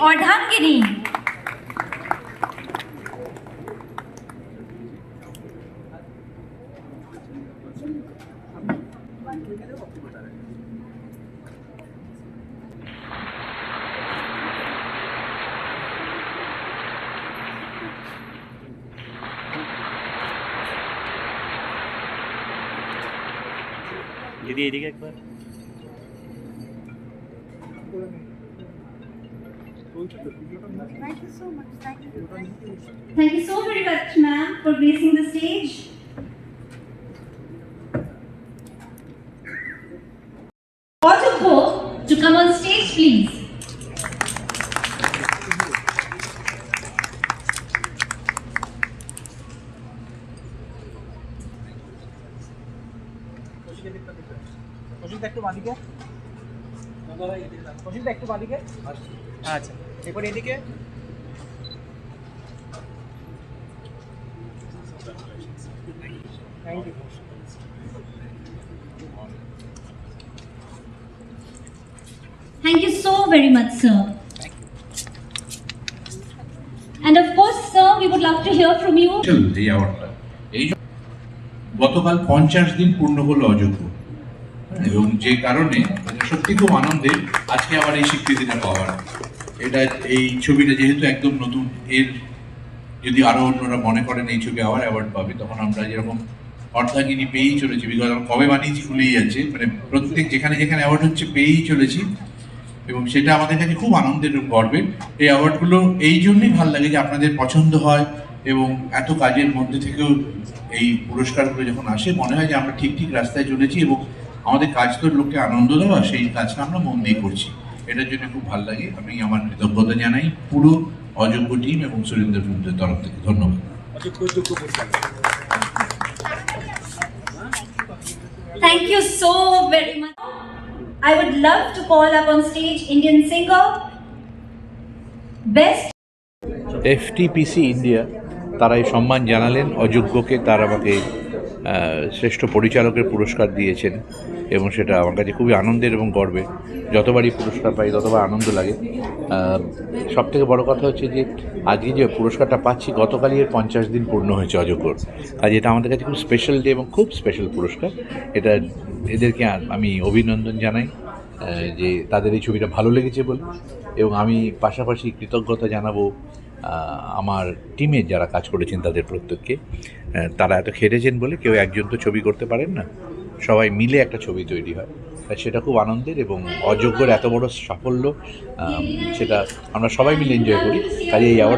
অর্ধাঙ্গিনী দিদি এদিকে একবার Thank you so very much, ma'am, for gracing the stage. Autopo to come on stage, please. Kaushik একটু বাদিকে কৌশিক একটু বাদিকে আচ্ছা এরপর এদিকে? Thank you Thank you so very much, sir. And of course, sir, we would love to hear from you. চল এই অ্যাওয়ার্ডটা এই গতকাল পঞ্চাশ দিন পূর্ণ হলো অযোগ্য এবং যে কারণে মানে সত্যি খুব আনন্দের আজকে আবার এই স্বীকৃতিটা পাওয়ার এটা এই ছবিটা যেহেতু একদম নতুন, এর যদি আরও অন্যরা মনে করেন এই ছবি আবার অ্যাওয়ার্ড পাবে, তখন আমরা যেরকম অর্ধাঙ্গিনী পেয়েই চলেছি বিকজ আমরা কবে বানিয়েছি ভুলেই যাচ্ছে মানে প্রত্যেক যেখানে যেখানে অ্যাওয়ার্ড হচ্ছে পেয়েই চলেছি, এবং সেটা আমাদের কাছে খুব আনন্দের গর্বের। এই অ্যাওয়ার্ডগুলো এই জন্যই ভালো লাগে যে আপনাদের পছন্দ হয়, এবং এত কাজের মধ্যে থেকেও এই পুরস্কারগুলো যখন আসে, মনে হয় যে আমরা ঠিক ঠিক রাস্তায় চলেছি, এবং আমাদের কাজ তো লোককে আনন্দ দেওয়া, সেই কাজটা আমরা মন দিয়ে করছি। এটার জন্য খুব ভালো লাগে আমি আমার কৃতজ্ঞতা জানাই পুরো অযোগ্য টিম এবং সুরেন্দ্র ফিল্মসের তরফ থেকে। ধন্যবাদ। Thank you so very much. I would love to call up on stage Indian singer, best FTPC India তারা এই সম্মান জানালেন অযোগ্যকে তারা আমাকে শ্রেষ্ঠ পরিচালকের পুরস্কার দিয়েছেন এবং সেটা আমার কাছে খুবই আনন্দের এবং গর্বের। যতবারই পুরস্কার পাই, ততবার আনন্দ লাগে। সব থেকে বড় কথা হচ্ছে যে, আজকে যে পুরস্কারটা পাচ্ছি, গতকালই এর পঞ্চাশ দিন পূর্ণ হয়েছে অযোগ্যর কাজে এটা আমাদের কাছে খুব স্পেশাল ডে এবং খুব স্পেশাল পুরস্কার। এটা এদেরকে আমি অভিনন্দন জানাই যে তাদের এই ছবিটা ভালো লেগেছে বলে। এবং আমি পাশাপাশি কৃতজ্ঞতা জানাব আমার টিমে যারা কাজ করেছেন তাদের প্রত্যেককে তারা এত খেটেছেন বলে কেউ একজন তো ছবি করতে পারেন না। সবাই মিলে একটা ছবি তৈরি হয়। তাই সেটা খুব আনন্দের এবং অযোগ্যর এত বড় সাফল্য সেটা আমরা সবাই মিলে এনজয় করি। কাজে এই অ্যাওয়ার্ড